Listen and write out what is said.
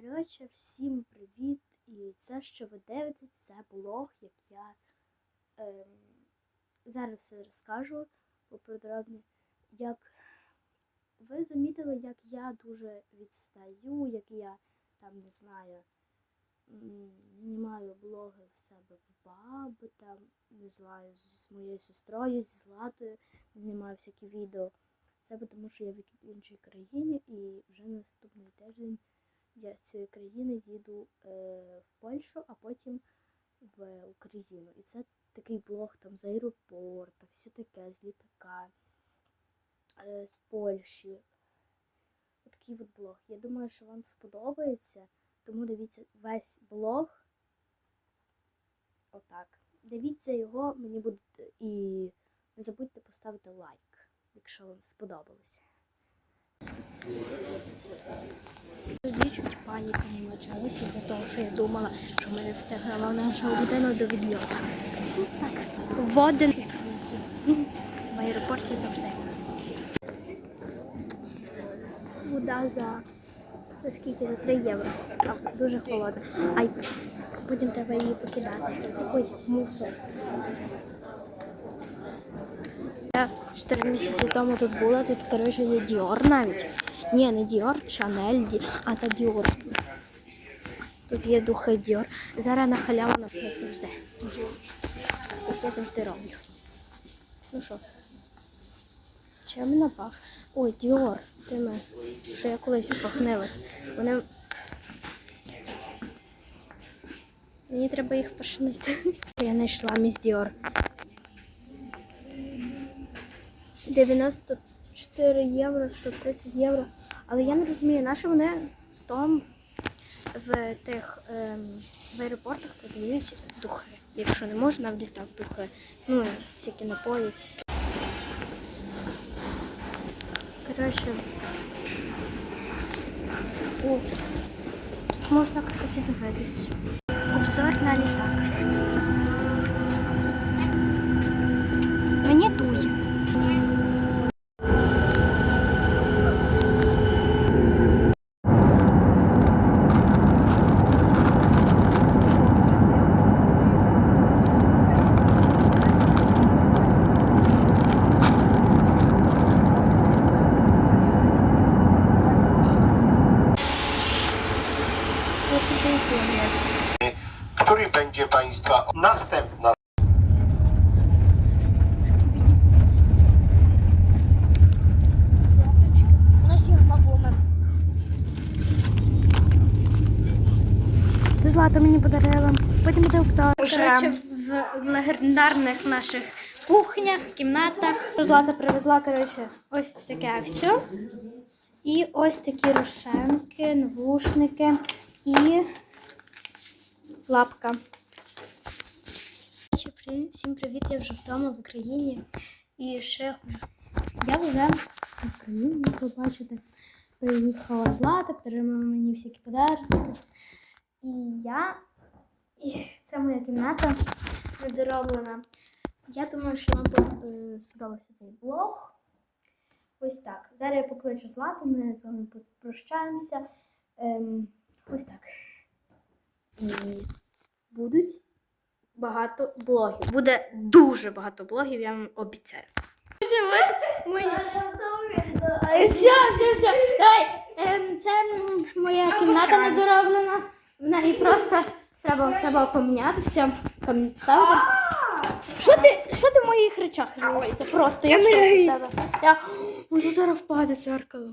Коротше, всім привіт! І це, що ви дивитесь, це блог, як я ем, зараз все розкажу поподробні. Як ви замітили, як я дуже відстаю, як я там не знаю, знімаю блоги в себе в баби, там, не знаю, з моєю сестрою, зі Златою, знімаю всякі відео. Це тому, що я в іншій країні і вже наступний тиждень я з цієї країни їду е, в Польщу, а потім в Україну. І це такий блог там з аеропорту, все таке, з літака, е, з Польщі. Такий от блог. Я думаю, що вам сподобається, тому дивіться весь блог. Отак. Дивіться його, мені буде і не забудьте поставити лайк, якщо вам сподобалося. Тоді паніка не почалася за того, що я думала, що ми не встигнемо нашу годину до відльоту. Так, в один світі. В аеропорті завжди. Вода за, за скільки? За 3 євро. Так, дуже холодна. Ай, потім треба її покидати. Ой, мусор. Я 4 місяці тому тут була, тут, коротше, є Діор навіть. Ні, не Діор, Шанель, а та Діор. Тут є духи Діор. Зараз на халяву, як завжди. Як я завжди роблю. Ну що? Чим напах? Ой, Діор, тими, що я колись пахнилась. Вони. Мені треба їх пошнити. Я знайшла міс Діор. 94 євро, 130 євро. Але я не розумію, на що вони в тому в тих ем, в аеропортах продають духи. Якщо не можна в літак духи. Ну, всякі напої. Коротше. Тут можна, кстати, дивитись. Обзор на літак. Który będzie Państwa następna. Це Злата мені подарила. Потім буде обзор. Коротше, в, в легендарних наших кухнях, кімнатах. Злата привезла, коротше, ось таке все. І ось такі рошенки, навушники і лапка. Всім привіт, я вже вдома в Україні. І ще я вже в Україні, як ви бачите, приїхала Злата, подарувала мені всякі подарунки. І я, і це моя кімната недороблена. Я думаю, що вам е, сподобався цей блог. Ось так. Зараз я покличу Злату, ми з вами прощаємося. Ем, ось так. І будуть багато блогів. Буде дуже багато блогів, я вам обіцяю. Все, все, все. Давай. Ем, Це моя кімната недороблена. В неї просто треба себе поміняти, все ставити. Що ти, що ти в моїх речах просто я не. Я Ой, зараз впаде дзеркало.